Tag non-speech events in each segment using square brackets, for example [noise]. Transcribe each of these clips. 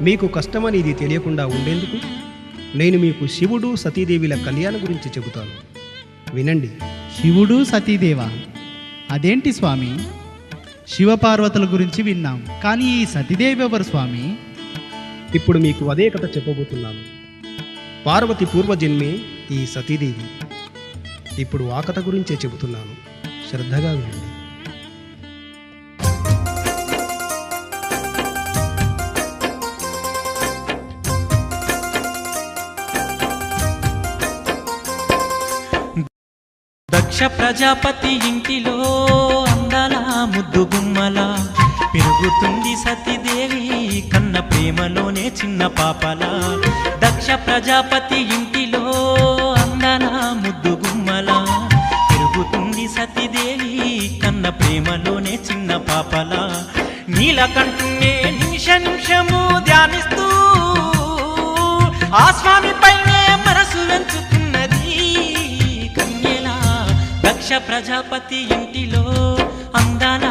మీకు కష్టమని ఇది తెలియకుండా ఉండేందుకు నేను మీకు శివుడు సతీదేవిల కళ్యాణం గురించి చెబుతాను. వినండి. శివుడు సతీదేవ. అదేంటి స్వామి? శివపార్వతుల గురించి విన్నాం. కానీ ఈ సతీదేవి ఎవరు స్వామి? ఇప్పుడు మీకు అదే కథ చెప్పబోతున్నాను. పార్వతి పూర్వజన్మే ఈ సతీదేవి. ఇప్పుడు ఆ కథ గురించే చెబుతున్నాను. శ్రద్ధగా వినండి దక్ష ప్రజాపతి ఇంటిలో అందాల ముద్దు గుమ్మల పెరుగుతుంది సతీదేవి కన్న ప్రేమలోనే చిన్న పాపల. దక్ష ప్రజాపతి ఇంటిలో అందాల ముద్దు గుమ్మల పెరుగుతుంది సతీదేవి కన్న ప్రేమలోనే చిన్న పాపల. నీలకంఠునే నిమిష నిమిషము ధ్యానిస్తూ ఆ స్వామి దక్ష ప్రజాపతి ఇంటిలో అందాల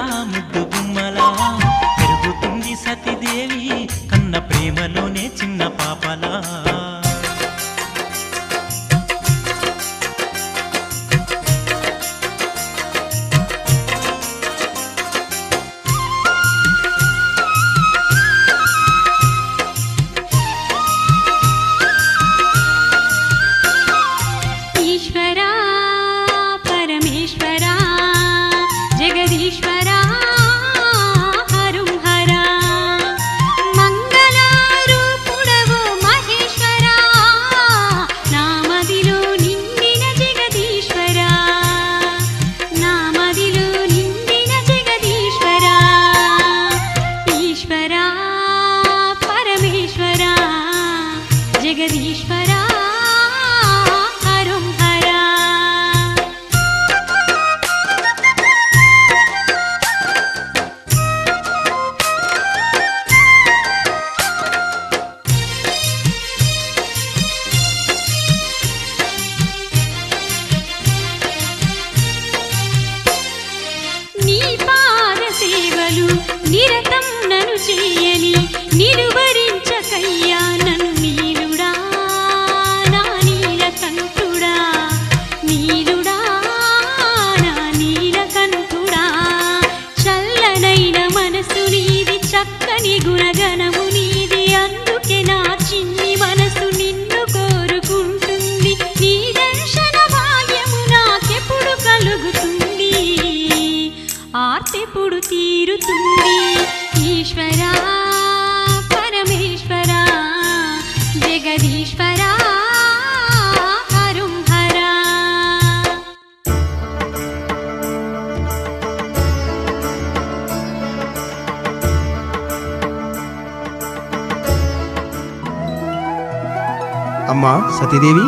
అమ్మా సతీదేవి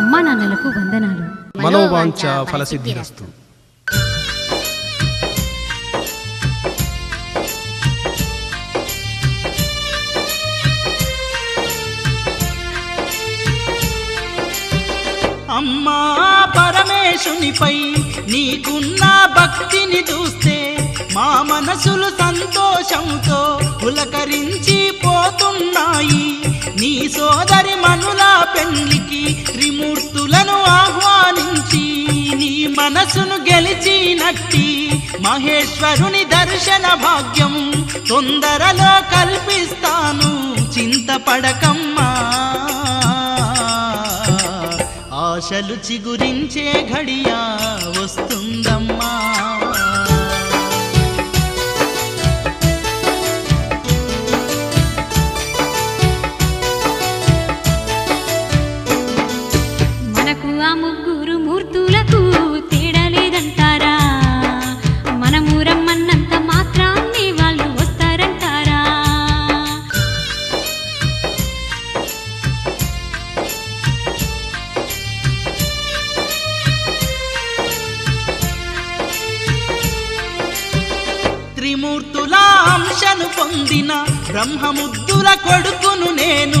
అమ్మా నాన్నలకు వందనాలు. మనోవాంఛ ఫలసిద్ధిరస్తు. అమ్మా పరమేశునిపై నీకున్న భక్తిని చూస్తే మా మనసులు సంతోషంతో పులకరించి పోతున్నాయి. నీ సోదరి మనుల పెండ్లికి త్రిమూర్తులను ఆహ్వానించి నీ మనసును గెలిచినట్టి మహేశ్వరుని దర్శన భాగ్యం తొందరలో కల్పిస్తాను. చింతపడకమ్మా. ఆశలు చిగురించే ఘడియా వస్తు పొందిన బ్రహ్మముద్దుల కొడుకును నేను.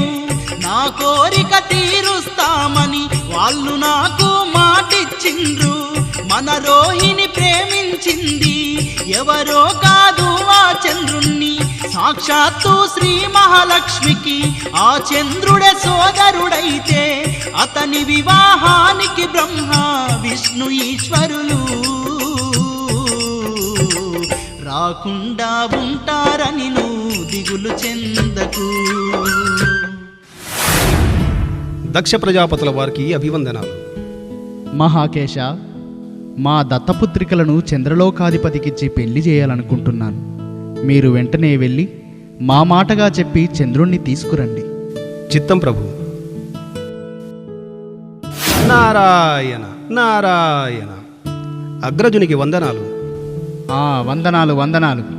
నా కోరిక తీరుస్తామని వాళ్ళు నాకు మాటిచ్చిండ్రు. మన రోహిణి ప్రేమించింది ఎవరో కాదు ఆ చంద్రుణ్ణి. సాక్షాత్తు శ్రీ మహాలక్ష్మికి ఆ చంద్రుడే సోదరుడైతే అతని వివాహానికి బ్రహ్మ విష్ణు ఈశ్వరులు. రాకుండా ఉంటారని నువ్వు దిగులు చెందకు. దక్ష ప్రజాపతుల వారికి అభివందనాలు. మహాకేశ మా దత్తపుత్రికలను చంద్రలోకాధిపతికిచ్చి పెళ్ళి చేయాలనుకుంటున్నాను. మీరు వెంటనే వెళ్ళి మా మాటగా చెప్పి చంద్రుణ్ణి తీసుకురండి. చిత్తం ప్రభు. నారాయణ నారాయణ. అగ్రజునికి వందనాలు. ఆ వందనాలు వందనాలు.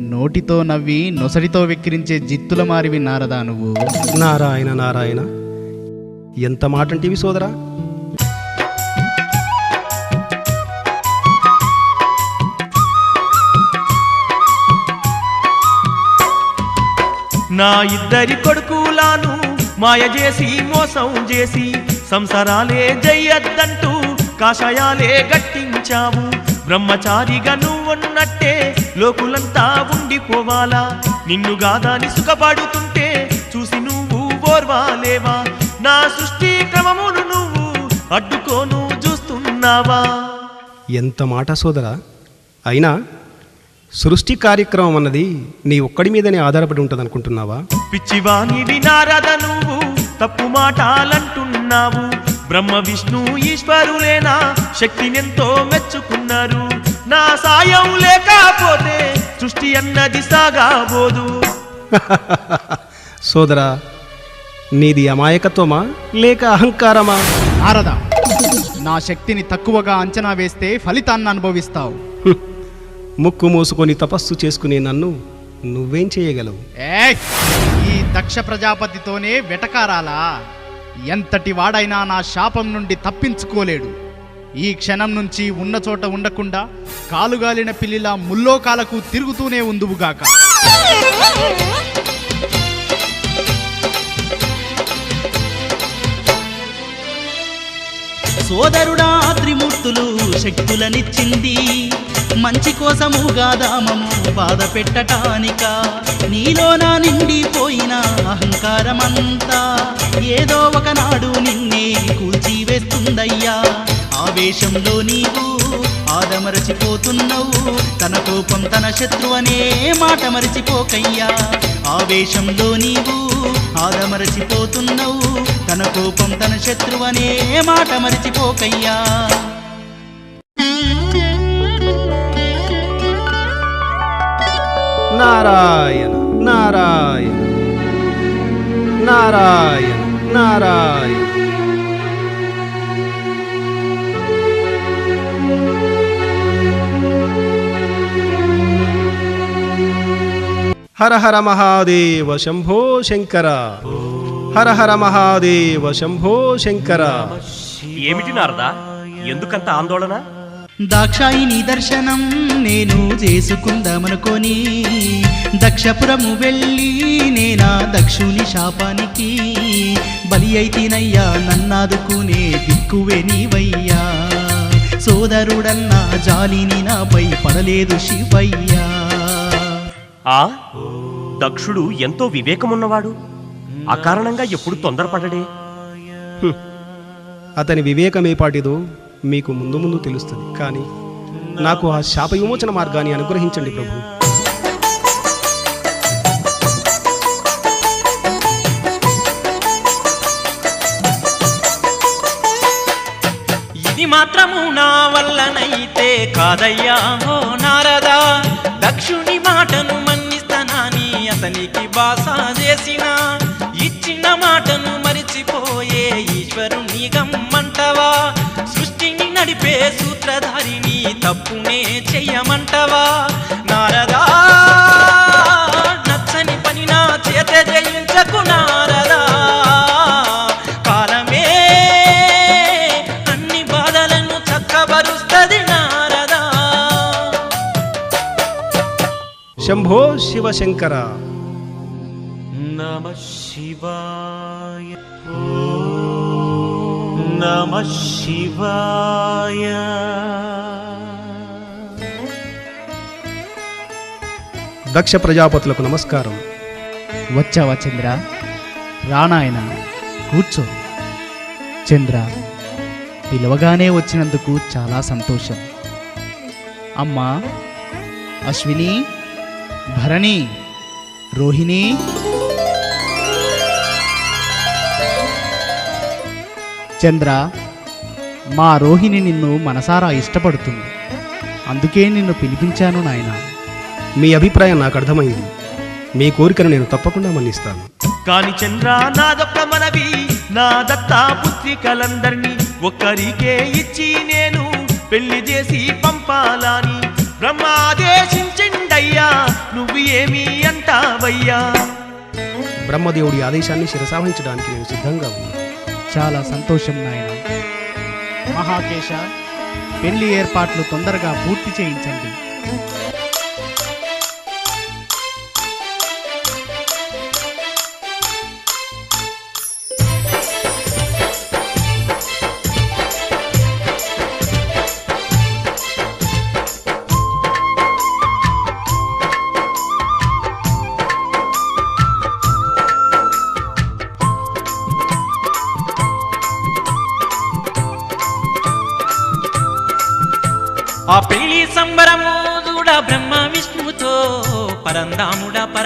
నోటితో నవ్వి నొసడితో వెక్కిరించే జిత్తుల మారివి నారదా నువ్వు. నారాయణ నారాయణ. ఎంత మాటంటివి సోదరా? నా ఇద్దరి కొడుకులాను మాయ చేసి మోసం చేసి సంసారాలే జయ్యద్దంటూ కాషాయాలే గట్టించావు. బ్రహ్మచారిగా నువ్వున్నట్టే లోకులంతా ఉండిపోవాలా? నిన్ను గాదాని సుఖపడుతుంటే చూసి నువ్వు ఓర్వాలేవా? నా సృష్టి క్రమమును నువ్వు అడ్డుకోను చూస్తున్నావా? ఎంత మాట సోదరా! అయినా సృష్టి కార్యక్రమం అన్నది నీ ఒక్కడి మీదనే ఆధారపడి ఉంటుంది అనుకుంటున్నావా పిచ్చివాణి వినారద నువ్వు తప్పు మాటాలంటున్నావు. బ్రహ్మ విష్ణు ఈశ్వరులేనా? శక్తినెంతో మెచ్చుకున్నారు. నా సాయం లేకపోతే సృష్టి అన్నది సాగాబోదు [laughs] సోదరా నీది అమాయకత్వమా లేక అహంకారమా నారద నా శక్తిని తక్కువగా అంచనా వేస్తే ఫలితాన్ని అనుభవిస్తావు. [laughs] ముక్కు మూసుకొని తపస్సు చేసుకునే నన్ను నువ్వేం చేయగలవు ఏయ్! ఈ దక్ష ప్రజాపతితోనే వెటకారాలా ఎంతటి వాడైనా నా శాపం నుండి తప్పించుకోలేడు ఈ క్షణం నుంచి ఉన్న చోట ఉండకుండా కాలుగాలిన పిల్లిలా ముల్లోకాలకు తిరుగుతూనే ఉందువుగాక. సోదరుడా త్రిమూర్తులు శక్తులనిచ్చింది. మంచి కోసము గాదామము బాధ పెట్టటానిక నీలోన నిండిపోయిన అహంకారమంతా. ఏదో ఒకనాడు నిన్నే ఆవేశంలో నీవు ఆదమరచిపోతున్నావు. తన కోపం తన శత్రువనే మాట మరచిపోకయ్యా. ఆవేశంలో నీవు ఆదమరచిపోతున్నావు. తన కోపం తన శత్రువనే మాట మరచిపోకయ్యా. నారాయణ నారాయణ. నారాయణ నారాయణ. హర హర మహాదేవ శంభో శంకర. హర హర మహాదేవ శంభో శంకర. ఏమిటి నారదా? ఎందుకంత ఆందోళన? దాక్షాయిని దర్శనం నేను చేసుకుందామనుకొని దక్షపురము వెళ్ళి నేనా దక్షుని శాపానికి? బలి అయితేనయ్యా నన్నాదుకునే దిక్కువే నీవయ్యా. సోదరుడన్నా జాలిని నాపై పడలేదు శివయ్యా. ఆ? దక్షుడు ఎంతో వివేకమున్నవాడు. అకారణంగా ఎప్పుడు తొందరపడడే? అతని వివేకమే పాటిదో మీకు ముందు ముందు తెలుస్తుంది. కానీ నాకు ఆ శాప విమోచన మార్గాన్ని అనుగ్రహించండి ప్రభు. ఇది మాత్రము నా వల్లనైతే కాదయ్యా ఓ నారదా. దక్షుని మాటను అతనికి బాస చేసిన ఇచ్చిన మాటను మరిచిపోయే ఈశ్వరుని గమ్మంటవా? సృష్టిని నడిపే సూత్రధారిని తప్పునే చెయ్యమంటవా నారదా నచ్చని పని నా చేత జయించకు నారదా. కాలమే అన్ని బాధలను చక్కబరుస్తది నారదా. శంభో శివశంకర. నమ శివాయ. నమ శివాయ. దక్ష ప్రజాపతులకు నమస్కారం. వచ్చావా చంద్ర? రానాయన? కూర్చో. చంద్ర పిలవగానే వచ్చినందుకు చాలా సంతోషం. అమ్మా అశ్విని భరణి రోహిణి చంద్ర మా రోహిణి నిన్ను మనసారా ఇష్టపడుతుంది. అందుకే నిన్ను పిలిపించాను నాయనా. మీ అభిప్రాయం నాకు అర్థమైంది. మీ కోరికను నేను తప్పకుండా మన్నిస్తాను. కాని చంద్ర నాదొక్క మనవి నా దత్తా పుత్రికలందరినీ ఒక్కరికే ఇచ్చి నేను పెళ్ళి చేసి పంపాలని. బ్రహ్మ ఆదేశించిండయ్యా నువ్వు ఏమి అంటావయ్యా? బ్రహ్మదేవుడి ఆదేశాన్ని శిరసావహించడానికి నేను సిద్ధంగా ఉన్నాను. చాలా సంతోషం నాయన. మహాకేశ పెళ్ళి ఏర్పాట్లు తొందరగా పూర్తి చేయించండి.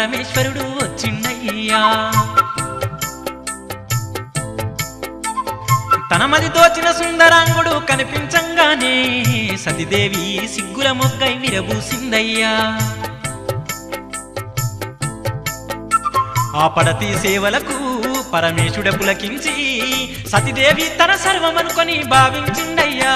పరమేశ్వరుడు వచ్చిండయ్యా తనమది దోచిన తోచిన సుందరాంగుడు కనిపించంగానే సతిదేవి సిగ్గుల మొగ్గై విరబూసిందయ్యా. ఆ పడతి సేవలకు పరమేశుడ పులకించి సతిదేవి తన సర్వమనుకొని భావించిందయ్యా.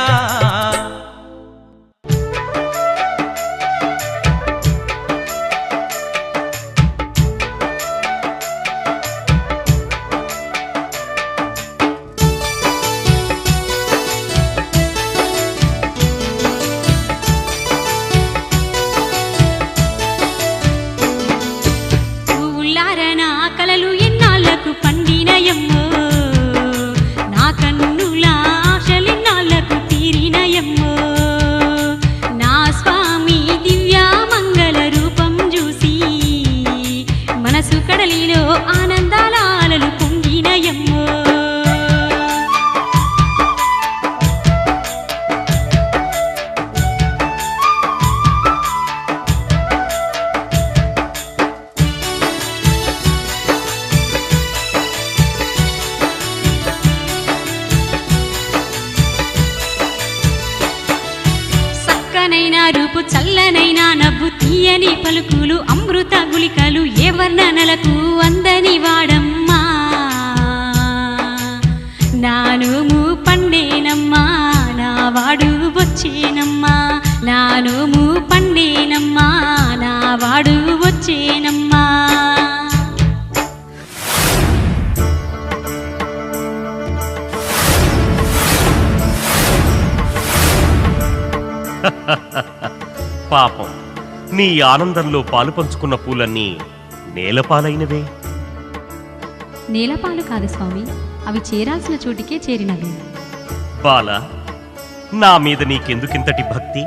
మనసు ఆనందాల నీ ఆనందంలో పాలు పంచుకున్న పూలన్నీ నేలపాలైనవే. నేలపాలు కాదు స్వామి అవి చేరాల్సిన చోటికే చేరినవి. బాల నా మీద నీకెందుకింతటి భక్తి?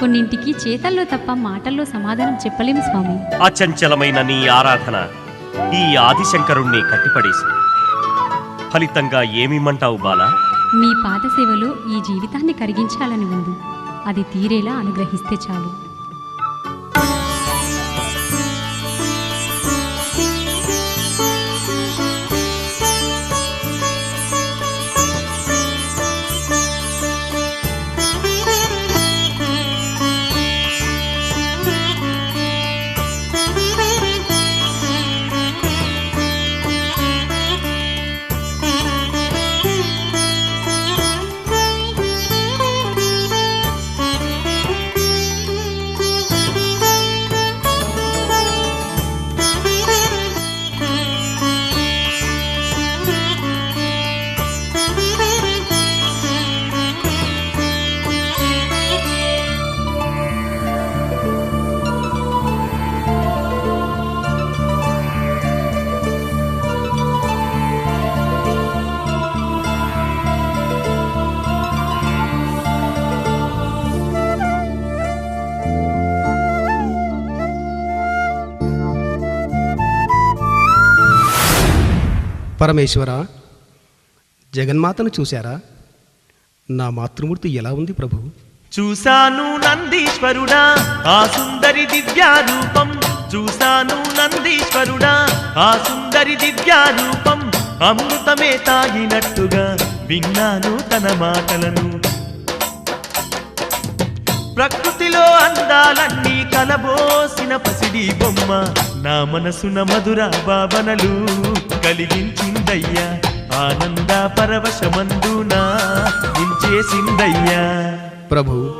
కొన్నింటికి చేతల్లో తప్ప మాటల్లో సమాధానం చెప్పలేము స్వామి. అచంచలమైన నీ ఆరాధన ఈ ఆదిశంకరుణ్ణి కట్టిపడేసి ఫలితంగా ఏమిమ్మంటావు బాలా? మీ పాదసేవలో ఈ జీవితాన్ని కరిగించాలని ఉంది. అది తీరేలా అనుగ్రహిస్తే చాలు. పరమేశ్వర జగన్మాతను చూశారా? నా మాతృమూర్తి ఎలా ఉంది ప్రభు? చూశాను నందీశ్వరుడా ఆ సుందరి దివ్యారూపం. చూశాను నందీశ్వరుడా ఆ సుందరి దివ్యారూపం. అమృతమే తాగినట్టుగా విన్నాను తన మాటలను. ప్రకృతిలో అందాలన్నీ కలబోసిన పసిడి బొమ్మ నా మనసున మధుర భావనలు కలిగించిందయ్యా. ఆనంద పరవశమందునా నించేసిందయ్యా. ప్రభు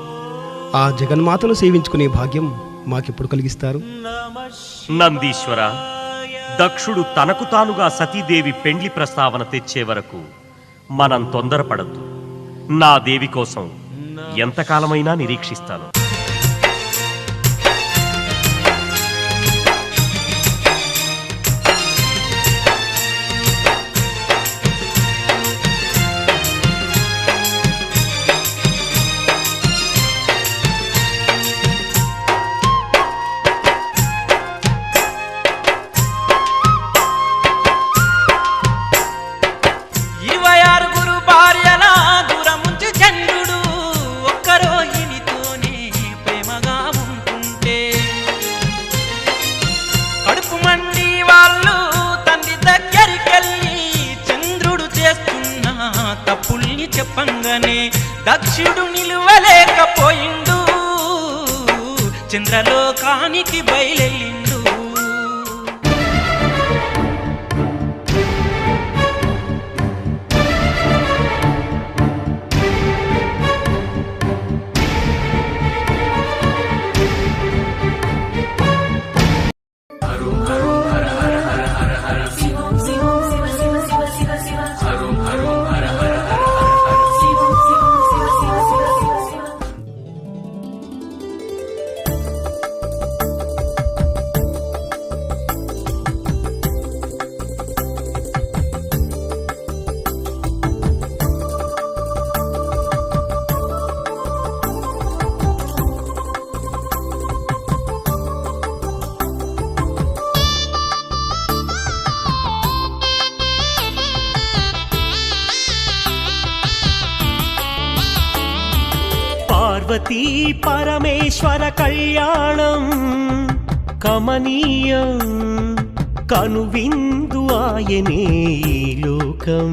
ఆ జగన్మాతను సేవించుకునే భాగ్యం మాకెప్పుడు కలిగిస్తారు? నందీశ్వర దక్షుడు తనకు తానుగా సతీదేవి పెండ్లి ప్రస్తావన తెచ్చే వరకు మనం తొందరపడద్దు. నా దేవి కోసం ఎంతకాలమైనా నిరీక్షిస్తాను. చంద్రలోకానికి బయలెళ్ళింది పార్వతీ పరమేశ్వర కళ్యాణం కమనీయం కనువిందు ఆయనే లోకం.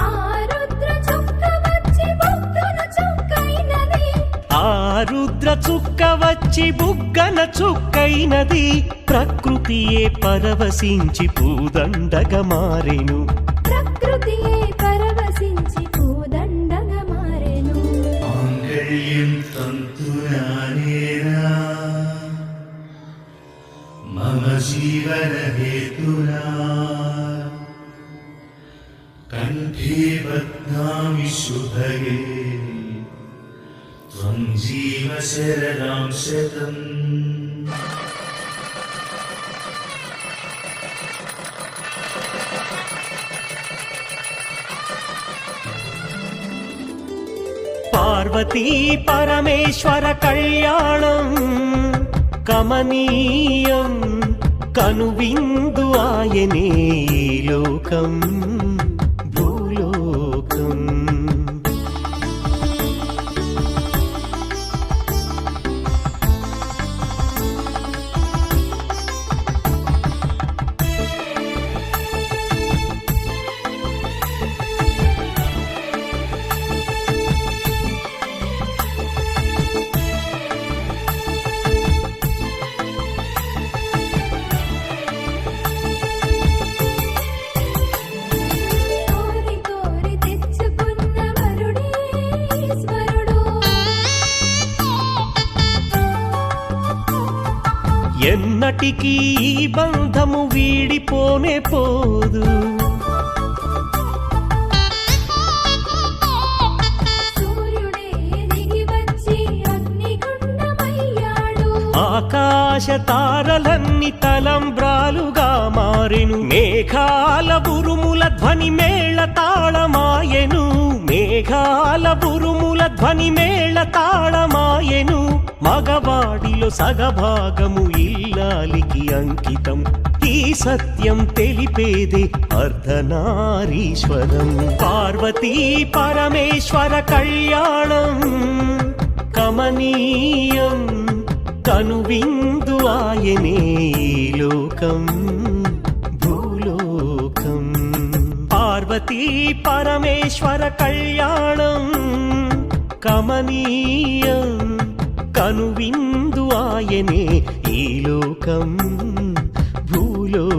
ఆరుద్ర చుక్క వచ్చి బుగ్గల చుక్కైనది. ప్రకృతియే పరవశించి పూదండగ మారెను. ప్రకృతియే పరవశించి పూదండగ మారెను. మమ జీవన హేతునా కంఠే బద్నామి శుభగే. ജീവശരണം ശതം பார்வதி பரமேஸ்வர கல்யாணம் கமனீயம் கனுவிந்து ஆயனே லோகம் నాటికి ఈ బంధము వీడిపోనే పోదు. ఆకాశ తారలన్నీ తలంబ్రాలుగా మారెను. మేఘాల ఉరుముల ధ్వని మేళ తాళమాయెను మేఘాల ఉరుముల ధ్వని మేళ తాళమాయెను. మగవాడిలో సగభాగము ఇల్లాలికి అంకితం. ఈ సత్యం తెలిపేదే అర్ధనారీశ్వరం. పార్వతీ పరమేశ్వర కళ్యాణం. కమనీయం కనువిందు ఆయనే లోకం. పార్వతీ పరమేశ్వర కళ్యాణం కమనీయం. కనువిందు ఆయనే ఈ లోకం భూలో